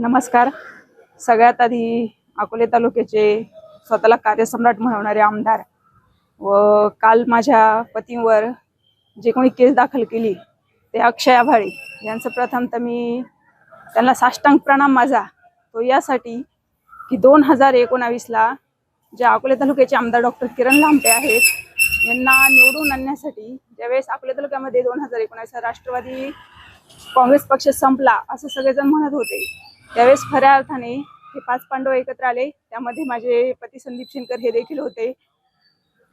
नमस्कार. सगळ्यात आधी अकोले तालुक्याचे स्वतःला कार्यसम्राट म्हणवणारे आमदार व काल माझ्या पतींवर जे कोणी केस दाखल केली ते अक्षय आभाळे यांचं प्रथम तर मी त्यांना साष्टांग प्रणाम माझा. तो यासाठी की दोन हजार एकोणावीसला जे अकोले तालुक्याचे आमदार डॉक्टर किरण लांबे आहेत यांना निवडून आणण्यासाठी ज्यावेळेस अकोले तालुक्यामध्ये दोन हजार एकोणावीस राष्ट्रवादी काँग्रेस पक्ष संपला असं सगळेजण म्हणत होते त्यावेळेस खऱ्या अर्थाने हे पाच पांडव एकत्र आले. त्यामध्ये माझे पती संदीप शेंकर हे देखील होते.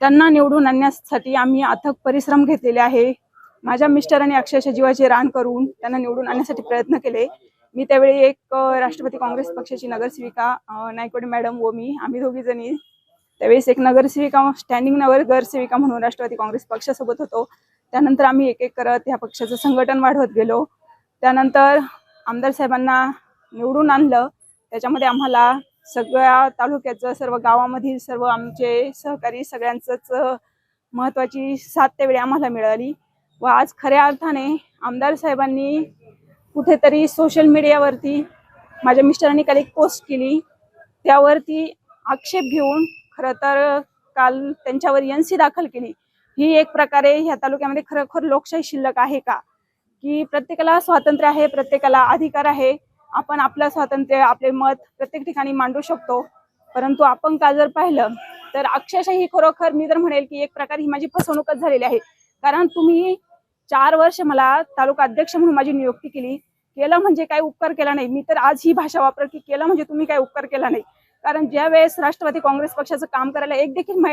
त्यांना निवडून आणण्यासाठी आम्ही अथक परिश्रम घेतलेले आहे. माझ्या मिस्टरांनी अक्षरशः जीवाचे रान करून त्यांना निवडून आणण्यासाठी प्रयत्न केले. मी त्यावेळी एक राष्ट्रपती राष्ट्रवादी काँग्रेस पक्षाची नगरसेविका अ, नायकवडे मॅडम व मी आम्ही दोघी जणी त्यावेळेस एक नगरसेविका स्टँडिंग नगरसेविका म्हणून राष्ट्रवादी काँग्रेस पक्षासोबत होतो. त्यानंतर आम्ही एक एक करत ह्या पक्षाचं संघटन वाढवत गेलो. त्यानंतर आमदार साहेबांना निवडून आणलं. त्याच्यामध्ये आम्हाला सगळ्या तालुक्याचं सर्व गावामधील सर्व आमचे सहकारी सगळ्यांचंच महत्त्वाची महत्वाची साथ त्यावेळी आम्हाला मिळाली. व आज खऱ्या अर्थाने आमदार साहेबांनी कुठेतरी सोशल मीडियावरती माझ्या मिस्टरांनी काल एक पोस्ट केली. त्यावरती आक्षेप घेऊन खरं तर काल त्यांच्यावर एन सी दाखल केली. ही एक प्रकारे ह्या तालुक्यामध्ये खरोखर लोकशाही शिल्लक आहे का? की प्रत्येकाला स्वातंत्र्य आहे प्रत्येकाला अधिकार आहे आपण आपलं स्वातंत्र्य आपले मत प्रत्येक ठिकाणी मांडू शकतो. परंतु आपण का जर पाहिलं तर अक्षरशः ही खरोखर मी तर म्हणेल की एक प्रकारे ही माझी फसवणूकच झालेली आहे. कारण तुम्ही चार वर्ष मला तालुका अध्यक्ष म्हणून माझी नियुक्ती केली. केलं म्हणजे काय उपकार केला नाही. मी तर आज ही भाषा वापर की केलं म्हणजे तुम्ही काय उपकार केला नाही. कारण ज्या वेळेस राष्ट्रवादी काँग्रेस पक्षाचं काम करायला एक देखील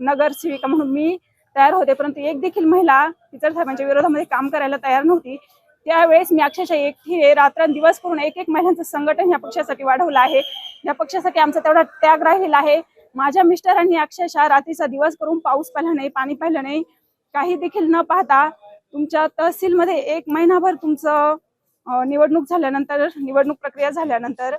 नगरसेविका म्हणून मी तयार होते. परंतु एक देखील महिला इतर साहेबांच्या विरोधामध्ये काम करायला तयार नव्हती. त्यावेळेस मी अक्षरशः एकटी रात्रंदिवस करून एक एक महिलांचं संघटन या पक्षासाठी वाढवलं आहे. या पक्षासाठी आमचा तेवढा त्याग राहिलेला आहे. माझ्या मिस्टरांनी अक्षरशः रात्रीचा दिवस करून पाऊस पाहिला नाही पाणी पाहिलं नाही. काही देखील न पाहता तुमच्या तहसीलमध्ये एक महिनाभर तुमचं निवडणूक झाल्यानंतर निवडणूक प्रक्रिया झाल्यानंतर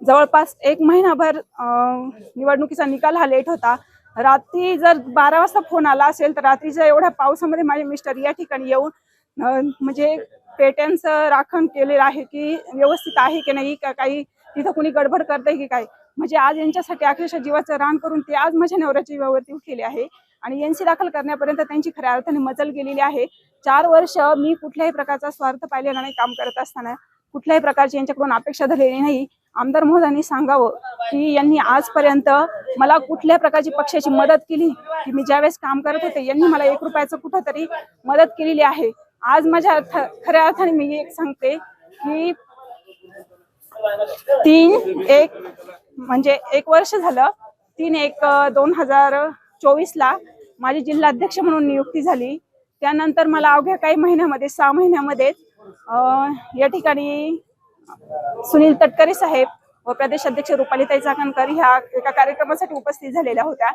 जवळपास एक महिनाभर निवडणुकीचा निकाल हा लेट होता. रात्री जर बारा वाजता फोन आला असेल तर रात्रीच्या एवढ्या पावसामध्ये माझे मिस्टर या ठिकाणी येऊन म्हणजे पेट्यांचं राखण केलेलं आहे की व्यवस्थित आहे की नाही का काही तिथं कुणी गडबड करतंय की काय? म्हणजे आज यांच्यासाठी अक्षरशः जीवाचं रान करून ते आज माझ्या नवऱ्याची जीवावरती उठलेली आहे. आणि एनसी दाखल करण्यापर्यंत त्यांची खऱ्या अर्थाने मजल गेलेली आहे. चार वर्ष मी कुठल्याही प्रकारचा स्वार्थ पाहिलेला नाही काम करत असताना. कुठल्याही प्रकारची यांच्याकडून अपेक्षा धरलेली नाही. आमदार महोदयांनी सांगावं की यांनी आजपर्यंत मला कुठल्या प्रकारची पक्षाची मदत केली की मी ज्यावेळेस काम करत होते यांनी मला एक रुपयाचं कुठंतरी मदत केलेली आहे. आज माझ्या अर्थ खऱ्या अर्थाने मी एक सांगते की तीन एक म्हणजे एक वर्ष झालं तीन एक दोन हजार चोवीस ला माझी जिल्हा अध्यक्ष म्हणून नियुक्ती झाली. त्यानंतर मला अवघ्या काही महिन्यामध्ये सहा महिन्यामध्ये या ठिकाणी सुनील तटकरे साहेब व प्रदेश अध्यक्ष रुपालीताई चाकणकर ह्या एका कार्यक्रमासाठी उपस्थित झालेल्या होत्या.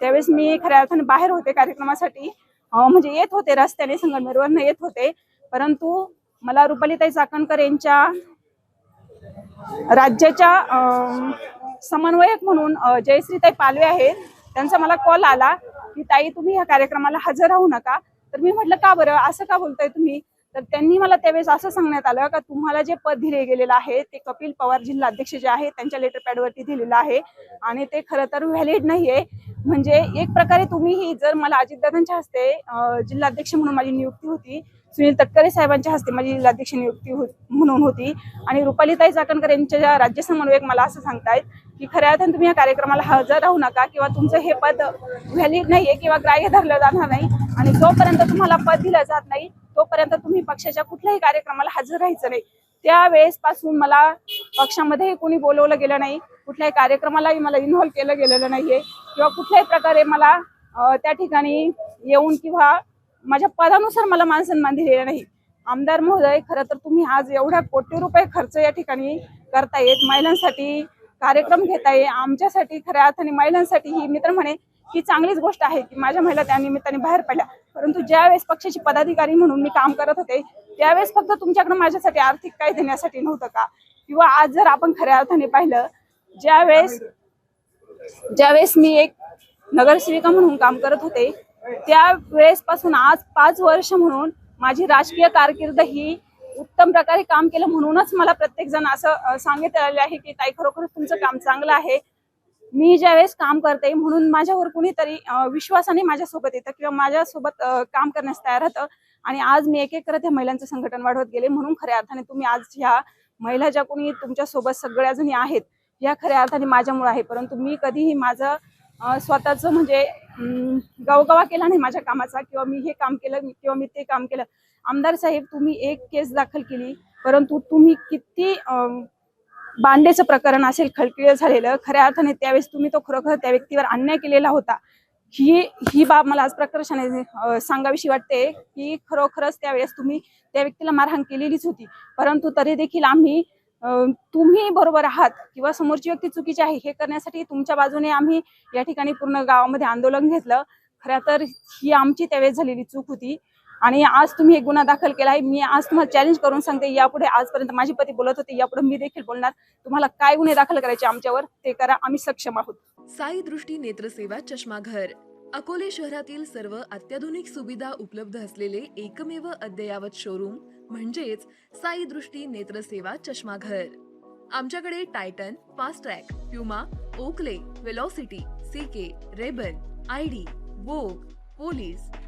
त्यावेळेस मी खऱ्या अर्थाने बाहेर होते कार्यक्रमासाठी. म्हणजे येत होते रस्त्याने संगमेरवरनं येत होते. परंतु मला रुपालीताई चाकणकर यांच्या राज्याच्या समन्वयक म्हणून जयश्रीताई पालवे आहेत. त्यांचा मला कॉल आला की ताई तुम्ही ह्या कार्यक्रमाला हजर राहू नका. तर मी म्हटलं का बरं? असं का बोलताय तुम्ही? तर त्यांनी मला त्यावेळेस असं सांगण्यात आलं का तुम्हाला जे पद दिले गेलेलं आहे ते कपिल पवार जिल्हा अध्यक्ष जे आहे त्यांच्या लेटर पॅडवरती दिलेलं आहे आणि ते खरं तर व्हॅलिड नाहीये. म्हणजे एक प्रकारे तुम्हीही जर मला अजितदादांच्या हस्ते जिल्हाध्यक्ष म्हणून माझी नियुक्ती होती सुनील तटकरे साहेबांच्या हस्ते माझी जिल्हाध्यक्ष नियुक्ती म्हणून होती आणि रुपालीताई चाकणकर यांच्या ज्या राज्य समन्वयक मला असं सांगतायत की खऱ्या अर्थाने तुम्ही या कार्यक्रमाला हजर राहू नका किंवा तुमचं हे पद व्हॅलिड नाहीये किंवा ग्राह्य धरलं जाणार नाही आणि जोपर्यंत तुम्हाला पद दिलं जात नाही तोपर्यंत तुम्ही पक्षाच्या कुठल्याही कार्यक्रमाला हजर राहायचं नाही. त्यावेळेस पासून मला पक्षामध्ये कोणी बोलवलं गेलं नाही कुठल्याही कार्यक्रमालाही मला इन्व्हॉल्व केलं गेलेलं नाहीये किंवा कुठल्याही प्रकारे मला त्या ठिकाणी येऊन किंवा माझ्या पदानुसार मला मान सन्मान दिलेला नाही. आमदार महोदय खरं तर तुम्ही आज एवढ्या कोटी रुपये खर्च या ठिकाणी करतायत. महिलांसाठी कार्यक्रम घेताय. आमच्यासाठी खऱ्या अर्थाने महिलांसाठी ही मित्र म्हणे ही चांगलीच गोष्ट आहे की माझ्या महिला त्या निमित्ताने बाहेर पडल्या. परंतु ज्यावेळेस पक्षाची पदाधिकारी म्हणून मी काम करत होते त्यावेळेस फक्त तुमच्याकडे माझ्यासाठी आर्थिक काय देण्यासाठी नव्हतं का? किंवा आज जर आपण खऱ्या अर्थाने पाहिलं ज्यावेळेस ज्यावेळेस मी एक नगरसेविका म्हणून काम करत होते त्या वेळेस पासून आज पाच वर्ष म्हणून माझी राजकीय कारकीर्द ही उत्तम प्रकारे काम केलं म्हणूनच मला प्रत्येक जण असं सांगित आले आहे की ताई खरोखर तुमचं काम चांगलं आहे. मी ज्यावेळेस काम करते म्हणून माझ्यावर कुणीतरी विश्वासाने माझ्यासोबत येतं किंवा माझ्यासोबत काम करण्यास तयार होतं आणि आज मी एक एक करत या महिलांचं संघटन वाढवत गेले. म्हणून खऱ्या अर्थाने तुम्ही आज ह्या महिला ज्या कोणी तुमच्यासोबत सगळ्या जणी आहेत या खऱ्या अर्थाने माझ्यामुळे आहे. परंतु मी कधीही माझं स्वतःचं म्हणजे अं, गवगवा केला नाही माझ्या कामाचा किंवा मी हे काम केलं किंवा मी ते काम केलं. आमदार साहेब तुम्ही एक केस दाखल केली. परंतु तुम्ही किती बांडेचं प्रकरण असेल खळकिळं झालेलं खऱ्या अर्थाने त्यावेळेस तुम्ही तो खरोखर त्या व्यक्तीवर अन्याय केलेला होता. ही ही बाब मला आज प्रकर्षाने सांगावीशी वाटते की खरोखरच त्यावेळेस तुम्ही त्या व्यक्तीला मारहाण केलेलीच होती. परंतु तरी देखील आम्ही तुम्ही बरोबर आहात किंवा समोरची व्यक्ती चुकीची आहे हे करण्यासाठी तुमच्या बाजूने आम्ही या ठिकाणी पूर्ण गावामध्ये आंदोलन घेतलं. खऱ्या तर ही आमची त्यावेळेस झालेली चूक होती. आणि आज तुम्ही एक गुन्हा दाखल केला आहे. मी आज तुम्हाला चॅलेंज करून सांगते यापुढे आजपर्यंत माझे पती बोलत होते यापुढे मी देखील बोलणार. तुम्हाला काय गुन्हे दाखल करायचे आमच्यावर ते करा आम्ही सक्षम आहोत. साई दृष्टी नेत्रसेवा चष्माघर. अकोले शहरातील सर्व अत्याधुनिक सुविधा उपलब्ध असलेले एकमेव अद्ययावत शोरूम म्हणजेच साई दृष्टी नेत्रसेवा चष्माघर. आमच्याकडे Titan Fastrack Puma Oakley Velocity CK Rayban ID Vogue Police